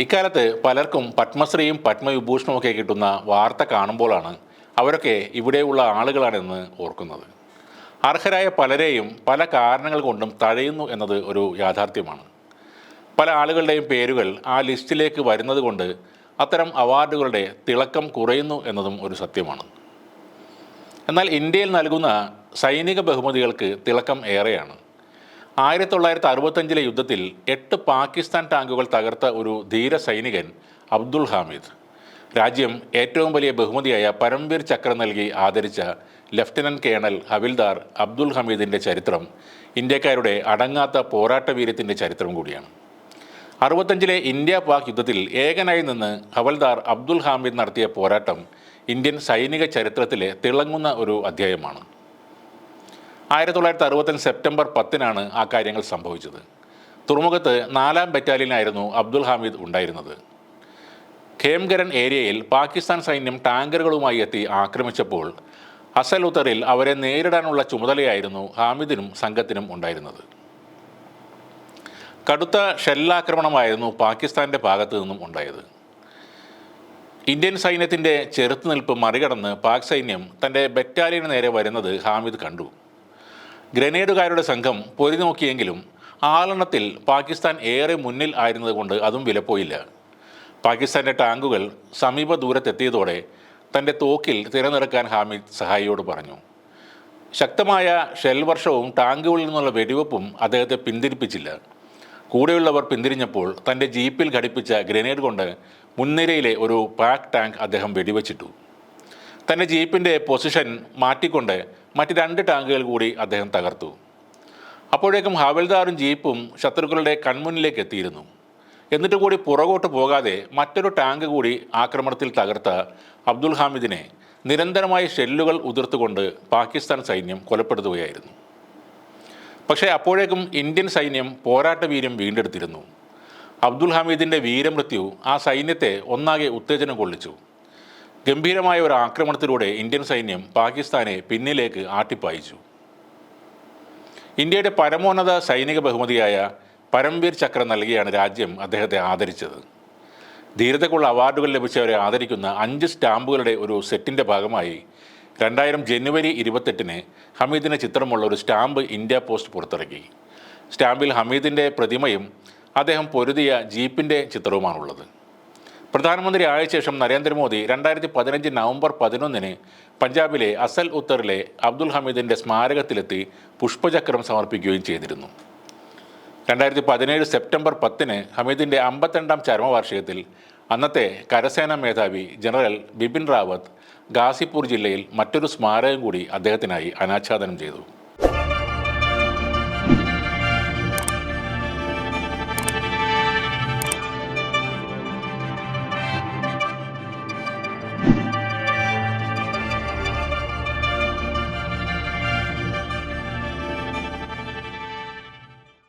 ഇക്കാലത്ത് പലർക്കും പത്മശ്രീയും പത്മവിഭൂഷണും ഒക്കെ കിട്ടുന്ന വാർത്ത കാണുമ്പോഴാണ് അവരൊക്കെ ഇവിടെയുള്ള ആളുകളാണെന്ന് ഓർക്കുന്നത്. അർഹരായ പലരെയും പല കാരണങ്ങൾ കൊണ്ടും തഴയുന്നു എന്നത് ഒരു യാഥാർത്ഥ്യമാണ്. പല ആളുകളുടെയും പേരുകൾ ആ ലിസ്റ്റിലേക്ക് വരുന്നത് കൊണ്ട് അത്തരം അവാർഡുകളുടെ തിളക്കം കുറയുന്നു എന്നതും ഒരു സത്യമാണ്. എന്നാൽ ഇന്ത്യയിൽ നൽകുന്ന സൈനിക ബഹുമതികൾക്ക് തിളക്കം ഏറെയാണ്. ആയിരത്തി തൊള്ളായിരത്തി അറുപത്തഞ്ചിലെ യുദ്ധത്തിൽ എട്ട് പാകിസ്ഥാൻ ടാങ്കുകൾ തകർത്ത ഒരു ധീര സൈനികൻ അബ്ദുൾ ഹാമിദ്. രാജ്യം ഏറ്റവും വലിയ ബഹുമതിയായ പരംവീർ ചക്ര നൽകി ആദരിച്ച ലഫ്റ്റനന്റ് കേണൽ ഹവിൽദാർ അബ്ദുൾ ഹമീദിന്റെ ചരിത്രം ഇന്ത്യക്കാരുടെ അടങ്ങാത്ത പോരാട്ട വീര്യത്തിന്റെ ചരിത്രം കൂടിയാണ്. അറുപത്തഞ്ചിലെ ഇന്ത്യ പാക് യുദ്ധത്തിൽ ഏകനായി നിന്ന് ഹവൽദാർ അബ്ദുൾ ഹാമിദ് നടത്തിയ പോരാട്ടം ഇന്ത്യൻ സൈനിക ചരിത്രത്തിലെ തിളങ്ങുന്ന ഒരു അധ്യായമാണ്. ആയിരത്തി തൊള്ളായിരത്തി അറുപത്തഞ്ച് സെപ്റ്റംബർ പത്തിനാണ് ആ കാര്യങ്ങൾ സംഭവിച്ചത്. തുറമുഖത്ത് നാലാം ബറ്റാലിയനായിരുന്നു അബ്ദുൽ ഹാമിദ് ഉണ്ടായിരുന്നത്. ഖേംഗരൻ ഏരിയയിൽ പാകിസ്ഥാൻ സൈന്യം ടാങ്കറുകളുമായി എത്തി ആക്രമിച്ചപ്പോൾ അസൽ ഉത്തറിൽ അവരെ നേരിടാനുള്ള ചുമതലയായിരുന്നു ഹാമിദിനും സംഘത്തിനും ഉണ്ടായിരുന്നത്. കടുത്ത ഷെല്ലാക്രമണമായിരുന്നു പാകിസ്ഥാന്റെ ഭാഗത്തു നിന്നും ഉണ്ടായത്. ഇന്ത്യൻ സൈന്യത്തിന്റെ ചെറുത്തുനിൽപ്പ് മറികടന്ന് പാക് സൈന്യം തന്റെ ബറ്റാലിയന് നേരെ വരുന്നത് ഹാമിദ് കണ്ടു. ഗ്രനേഡുകാരുടെ സംഘം പൊരി നോക്കിയെങ്കിലും ആളെണ്ണത്തിൽ പാകിസ്ഥാൻ ഏറെ മുന്നിൽ ആയിരുന്നതുകൊണ്ട് അതും വിലപ്പോയില്ല. പാകിസ്ഥാന്റെ ടാങ്കുകൾ സമീപ ദൂരത്തെത്തിയതോടെ തന്റെ തോക്കിൽ തിരനിറക്കാൻ ഹാമിദ് സഹായിയോട് പറഞ്ഞു. ശക്തമായ ഷെൽ വർഷവും ടാങ്കുകളിൽ നിന്നുള്ള വെടിവെപ്പും അദ്ദേഹത്തെ പിന്തിരിപ്പിച്ചില്ല. കൂടെയുള്ളവർ പിന്തിരിഞ്ഞപ്പോൾ തന്റെ ജീപ്പിൽ ഘടിപ്പിച്ച ഗ്രനേഡ് കൊണ്ട് മുൻനിരയിലെ ഒരു പാക്ക് ടാങ്ക് അദ്ദേഹം വെടിവെച്ചിട്ടു. തന്റെ ജീപ്പിന്റെ പൊസിഷൻ മാറ്റിക്കൊണ്ട് മറ്റ് രണ്ട് ടാങ്കുകൾ കൂടി അദ്ദേഹം തകർത്തു. അപ്പോഴേക്കും ഹവൽദാറും ജീപ്പും ശത്രുക്കളുടെ കൺമുന്നിലേക്ക് എത്തിയിരുന്നു. എന്നിട്ട് കൂടി പുറകോട്ട് പോകാതെ മറ്റൊരു ടാങ്ക് കൂടി ആക്രമണത്തിൽ തകർത്ത അബ്ദുൽ ഹാമിദിനെ നിരന്തരമായി ഷെല്ലുകൾ ഉതിർത്തുകൊണ്ട് പാകിസ്ഥാൻ സൈന്യം കൊലപ്പെടുത്തുകയായിരുന്നു. പക്ഷേ അപ്പോഴേക്കും ഇന്ത്യൻ സൈന്യം പോരാട്ട വീര്യം വീണ്ടെടുത്തിരുന്നു. അബ്ദുൽ ഹമീദിന്റെ വീരമൃത്യു ആ സൈന്യത്തെ ഒന്നാകെ ഉത്തേജനം കൊള്ളിച്ചു. ഗംഭീരമായ ഒരു ആക്രമണത്തിലൂടെ ഇന്ത്യൻ സൈന്യം പാകിസ്ഥാനെ പിന്നിലേക്ക് ആട്ടിപ്പായിച്ചു. ഇന്ത്യയുടെ പരമോന്നത സൈനിക ബഹുമതിയായ പരംവീർ ചക്ര നൽകിയാണ് രാജ്യം അദ്ദേഹത്തെ ആദരിച്ചത്. ധീരതയ്ക്കുള്ള അവാർഡുകൾ ലഭിച്ചവരെ ആദരിക്കുന്ന അഞ്ച് സ്റ്റാമ്പുകളുടെ ഒരു സെറ്റിന്റെ ഭാഗമായി രണ്ടായിരം ജനുവരി ഇരുപത്തെട്ടിന് ഹമീദിന്റെ ചിത്രമുള്ള ഒരു സ്റ്റാമ്പ് ഇന്ത്യ പോസ്റ്റ് പുറത്തിറക്കി. സ്റ്റാമ്പിൽ ഹമീദിന്റെ പ്രതിമയും അദ്ദേഹം പൊരുതിയ ജീപ്പിന്റെ ചിത്രവുമാണുള്ളത്. പ്രധാനമന്ത്രി ആയ ശേഷം നരേന്ദ്രമോദി രണ്ടായിരത്തി പതിനഞ്ച് നവംബർ പതിനൊന്നിന് പഞ്ചാബിലെ അസൽ ഉത്തറിലെ അബ്ദുൽ ഹമീദിന്റെ സ്മാരകത്തിലെത്തി പുഷ്പചക്രം സമർപ്പിക്കുകയും ചെയ്തിരുന്നു. രണ്ടായിരത്തി പതിനേഴ് സെപ്റ്റംബർ പത്തിന് ഹമീദിന്റെ അമ്പത്തിരണ്ടാം ചരമവാർഷികത്തിൽ അന്നത്തെ കരസേനാ മേധാവി ജനറൽ ബിപിൻ റാവത്ത് ഗാസിപ്പൂർ ജില്ലയിൽ മറ്റൊരു സ്മാരകം കൂടി അദ്ദേഹത്തിനായി അനാച്ഛാദനം ചെയ്തു.